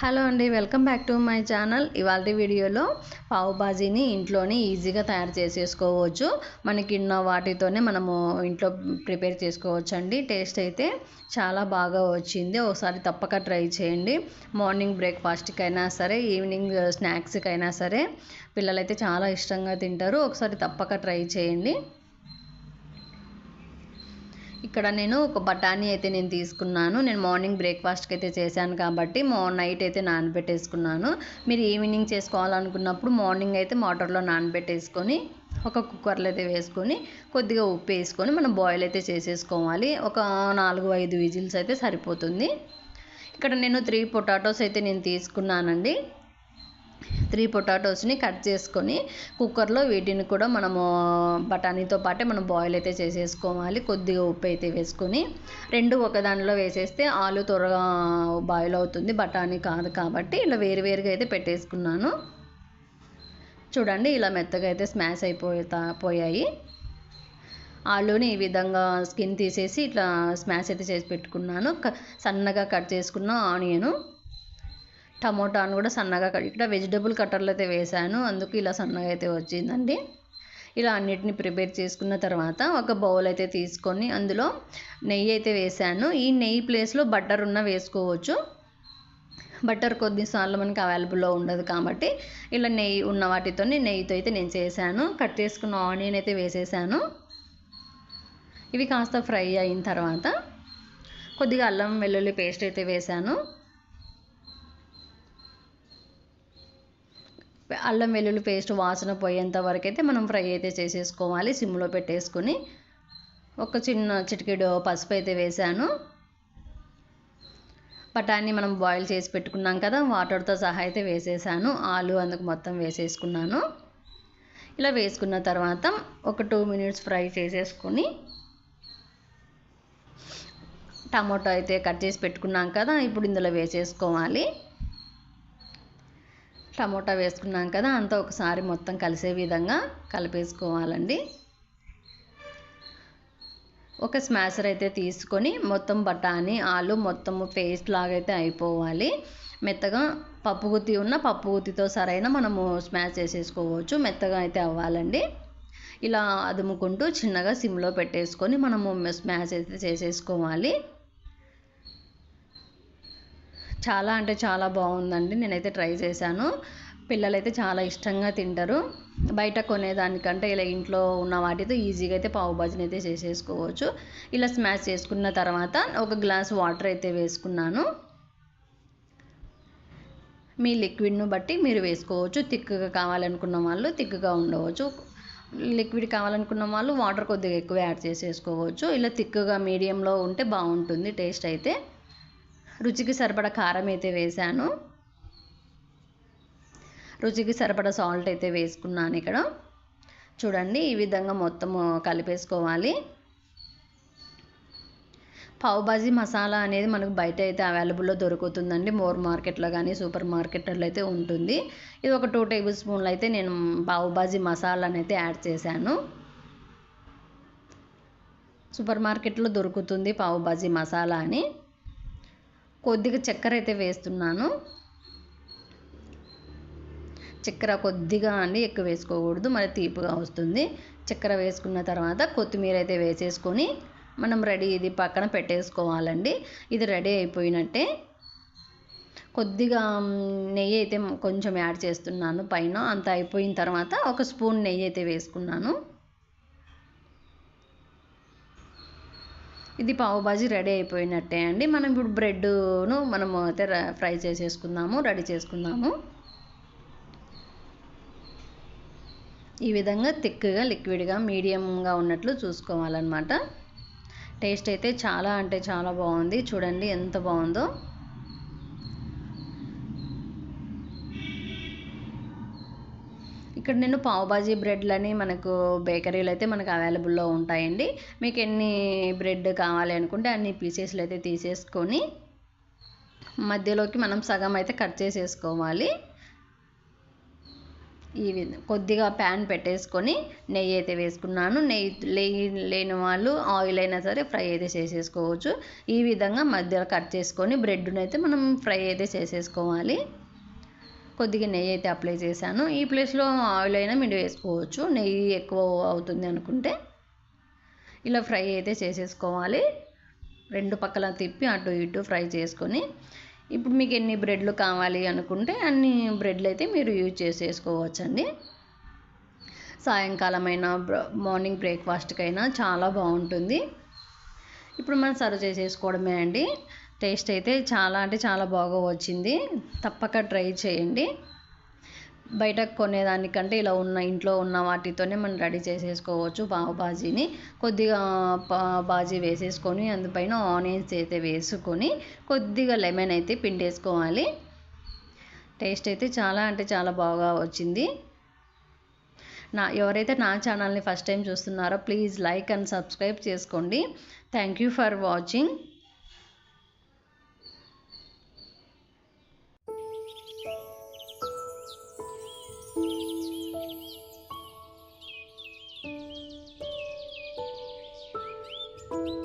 Hello అండి welcome back to my channel. ఇవాళ వీడియోలో పావు బాజీని ఇంట్లోనే ఈజీగా తయారు చేసేసుకోవచ్చు. మనకి ఉన్న వాటితోనే మనము ఇంట్లో ప్రిపేర్ చేసుకోవచ్చు అండి టేస్ట్ అయితే చాలా బాగా వచ్చింది. ఒకసారి తప్పక ట్రై చేయండి. మార్నింగ్ బ్రేక్ఫాస్ట్కి అయినా సరే ఈవినింగ్ స్నాక్స్కి అయినా సరే పిల్లలైతే చాలా ఇష్టంగా తింటారు. ఒకసారి తప్పక ట్రై చేయండి. ఇక్కడ నేను ఒక బఠానీ అయితే నేను తీసుకున్నాను. నేను మార్నింగ్ బ్రేక్ఫాస్ట్కి అయితే చేశాను కాబట్టి మా నైట్ అయితే నానబెట్టేసుకున్నాను. మీరు ఈవినింగ్ చేసుకోవాలనుకున్నప్పుడు మార్నింగ్ అయితే మోటార్లో నానబెట్టేసుకొని ఒక కుక్కర్లో అయితే వేసుకొని కొద్దిగా ఉప్పు వేసుకొని మనం బాయిల్ అయితే చేసేసుకోవాలి. ఒక నాలుగు ఐదు విజిల్స్ అయితే సరిపోతుంది. ఇక్కడ నేను త్రీ పొటాటోస్ అయితే నేను తీసుకున్నానండి. త్రీ పొటాటోస్ని కట్ చేసుకొని కుక్కర్లో వీటిని కూడా మనము బఠానీతో పాటే మనం బాయిల్ అయితే చేసేసుకోవాలి. కొద్దిగా ఉప్పు అయితే వేసుకొని రెండు ఒక దానిలో వేసేస్తే ఆలు త్వరగా బాయిల్ అవుతుంది. బఠానీ కాదు కాబట్టి ఇలా వేరు వేరుగా అయితే పెట్టేసుకున్నాను. చూడండి ఇలా మెత్తగా అయితే స్మాష్ అయిపోతా పోయాయి. ఆలుని ఈ విధంగా స్కిన్ తీసేసి ఇట్లా స్మాష్ అయితే చేసి పెట్టుకున్నాను. సన్నగా కట్ చేసుకున్న ఆనియను. టమోటాను కూడా సన్నగా కట్ ఇక్కడ వెజిటబుల్ కట్టర్లు అయితే వేసాను అందుకు ఇలా సన్నగా అయితే వచ్చిందండి. ఇలా అన్నిటిని ప్రిపేర్ చేసుకున్న తర్వాత ఒక బౌల్ అయితే తీసుకొని అందులో నెయ్యి అయితే వేసాను ఈ నెయ్యి ప్లేస్లో బటర్ ఉన్న వేసుకోవచ్చు. బటర్ కొద్దిసార్లు మనకి అవైలబుల్లో ఉండదు కాబట్టి ఇలా నెయ్యి ఉన్న వాటితో నెయ్యితో అయితే నేను చేశాను. కట్ చేసుకున్న ఆనియన్ అయితే వేసేసాను. ఇవి కాస్త ఫ్రై అయిన తర్వాత కొద్దిగా అల్లం వెల్లుల్లి పేస్ట్ అయితే వేసాను అల్లం వెల్లుల్లి పేస్ట్ వాసన పోయేంత వరకు అయితే మనం ఫ్రై అయితే చేసేసుకోవాలి. సిమ్లో పెట్టేసుకొని ఒక చిన్న చిటికెడు పసుపు అయితే వేసాను బఠానీ మనం బాయిల్ చేసి పెట్టుకున్నాం కదా వాటర్తో సహా అయితే వేసేసాను. ఆలు అందుకు మొత్తం వేసేసుకున్నాను. ఇలా వేసుకున్న తర్వాత ఒక టూ మినిట్స్ ఫ్రై చేసేసుకొని టమాటో అయితే కట్ చేసి పెట్టుకున్నాం కదా ఇప్పుడు ఇందులో వేసేసుకోవాలి. టమోటా వేసుకున్నాం కదా అంతా ఒకసారి మొత్తం కలిసే విధంగా కలిపేసుకోవాలండి. ఒక స్మాషర్ అయితే తీసుకొని మొత్తం బఠానీ ఆలు మొత్తం పేస్ట్ లాగైతే అయిపోవాలి. మెత్తగా పప్పు గుత్తి ఉన్న పప్పు గుత్తితో సరైన మనము స్మాష్ చేసేసుకోవచ్చు మెత్తగా అయితే అవ్వాలండి. ఇలా అదుముకుంటూ చిన్నగా సిమ్లో పెట్టేసుకొని మనము స్మాష్ అయితే చేసేసుకోవాలి. చాలా అంటే చాలా బాగుందండి. నేనైతే ట్రై చేశాను. పిల్లలైతే చాలా ఇష్టంగా తింటారు. బయట కొనేదానికంటే ఇలా ఇంట్లో ఉన్న వాటితో ఈజీగా అయితే పావు భాజీని అయితే చేసేసుకోవచ్చు. ఇలా స్మాష్ చేసుకున్న తర్వాత ఒక గ్లాస్ వాటర్ అయితే వేసుకున్నాను. మీ లిక్విడ్ను బట్టి మీరు వేసుకోవచ్చు. థిక్గా కావాలనుకున్న వాళ్ళు థిక్గా ఉండవచ్చు. లిక్విడ్ కావాలనుకున్న వాళ్ళు వాటర్ కొద్దిగా ఎక్కువ యాడ్ చేసేసుకోవచ్చు. ఇలా థిక్గా మీడియంలో ఉంటే బాగుంటుంది టేస్ట్ అయితే. రుచికి సరిపడ కారం అయితే వేసాను రుచికి సరిపడ సాల్ట్ అయితే వేసుకున్నాను ఇక్కడ. చూడండి ఈ విధంగా మొత్తము కలిపేసుకోవాలి. పావు బాజీ మసాలా అనేది మనకు బయట అయితే అవైలబుల్లో దొరుకుతుందండి. మోర్ మార్కెట్లో కానీ సూపర్ మార్కెట్లో అయితే ఉంటుంది. ఇది ఒక టూ టేబుల్ స్పూన్లు అయితే నేను పావు బాజీ మసాలాని అయితే యాడ్ చేశాను. సూపర్ మార్కెట్లో దొరుకుతుంది పావు బాజీ మసాలా అని. కొద్దిగా చక్కెర అయితే వేస్తున్నాను. చక్కెర కొద్దిగా అండి ఎక్కువ వేసుకోకూడదు మరి తీపిగా వస్తుంది. చక్కెర వేసుకున్న తర్వాత కొత్తిమీర అయితే వేసేసుకొని మనం రెడీ ఇది పక్కన పెట్టేసుకోవాలండి. ఇది రెడీ అయిపోయినట్టే కొద్దిగా నెయ్యి అయితే కొంచెం యాడ్ చేస్తున్నాను పైన. అంత అయిపోయిన తర్వాత ఒక స్పూన్ నెయ్యి అయితే వేసుకున్నాను. ఇది పావుబాజీ రెడీ అయిపోయినట్టే అండి. మనం ఇప్పుడు బ్రెడ్ను మనము అయితే ఫ్రై చేసేసుకుందాము రెడీ చేసుకుందాము. ఈ విధంగా థిక్గా లిక్విడ్గా మీడియంగా ఉన్నట్లు చూసుకోవాలన్నమాట. టేస్ట్ అయితే చాలా అంటే చాలా బాగుంది. చూడండి ఎంత బాగుందో. ఇక్కడ నేను పావుబాజీ బ్రెడ్లని మనకు బేకరీలు అయితే మనకు అవైలబుల్లో ఉంటాయండి. మీకు ఎన్ని బ్రెడ్ కావాలి అనుకుంటే అన్ని పీసెస్లు అయితే తీసేసుకొని మధ్యలోకి మనం సగం అయితే కట్ చేసేసుకోవాలి. ఈ విధ- కొద్దిగా ప్యాన్ పెట్టేసుకొని నెయ్యి అయితే వేసుకున్నాను. నెయ్యి నెయ్యి లేని వాళ్ళు ఆయిల్ అయినా సరే ఫ్రై అయితే చేసేసుకోవచ్చు. ఈ విధంగా మధ్యలో కట్ చేసుకొని బ్రెడ్ను అయితే మనం ఫ్రై అయితే చేసేసుకోవాలి. కొద్దిగా నెయ్యి అయితే అప్లై చేశాను. ఈ ప్లేస్లో ఆయిల్ అయినా మీరు వేసుకోవచ్చు. నెయ్యి ఎక్కువ అవుతుంది అనుకుంటే ఇలా ఫ్రై అయితే చేసేసుకోవాలి. రెండు పక్కల తిప్పి అటు ఇటు ఫ్రై చేసుకొని ఇప్పుడు మీకు ఎన్ని బ్రెడ్లు కావాలి అనుకుంటే అన్ని బ్రెడ్లు అయితే మీరు యూజ్ చేసేసుకోవచ్చండి. సాయంకాలమైనా మార్నింగ్ బ్రేక్ఫాస్ట్కైనా చాలా బాగుంటుంది. ఇప్పుడు మనం సర్వ్ చేసేసుకోవడమే అండి. టేస్ట్ అయితే చాలా అంటే చాలా బాగా వచ్చింది. తప్పక ట్రై చేయండి. బయట కొనేదానికంటే ఇలా ఉన్న ఇంట్లో ఉన్న వాటితోనే మనం రెడీ చేసేసుకోవచ్చు పావు బాజీని కొద్దిగా పా బాజీ వేసేసుకొని అందుపైన ఆనియన్స్ అయితే వేసుకొని కొద్దిగా లెమన్ అయితే పిండేసుకోవాలి. టేస్ట్ అయితే చాలా అంటే చాలా బాగా వచ్చింది. నా ఎవరైతే నా ఛానల్ని ఫస్ట్ టైం చూస్తున్నారో ప్లీజ్ లైక్ అండ్ సబ్స్క్రైబ్ చేసుకోండి. Thank you for watching.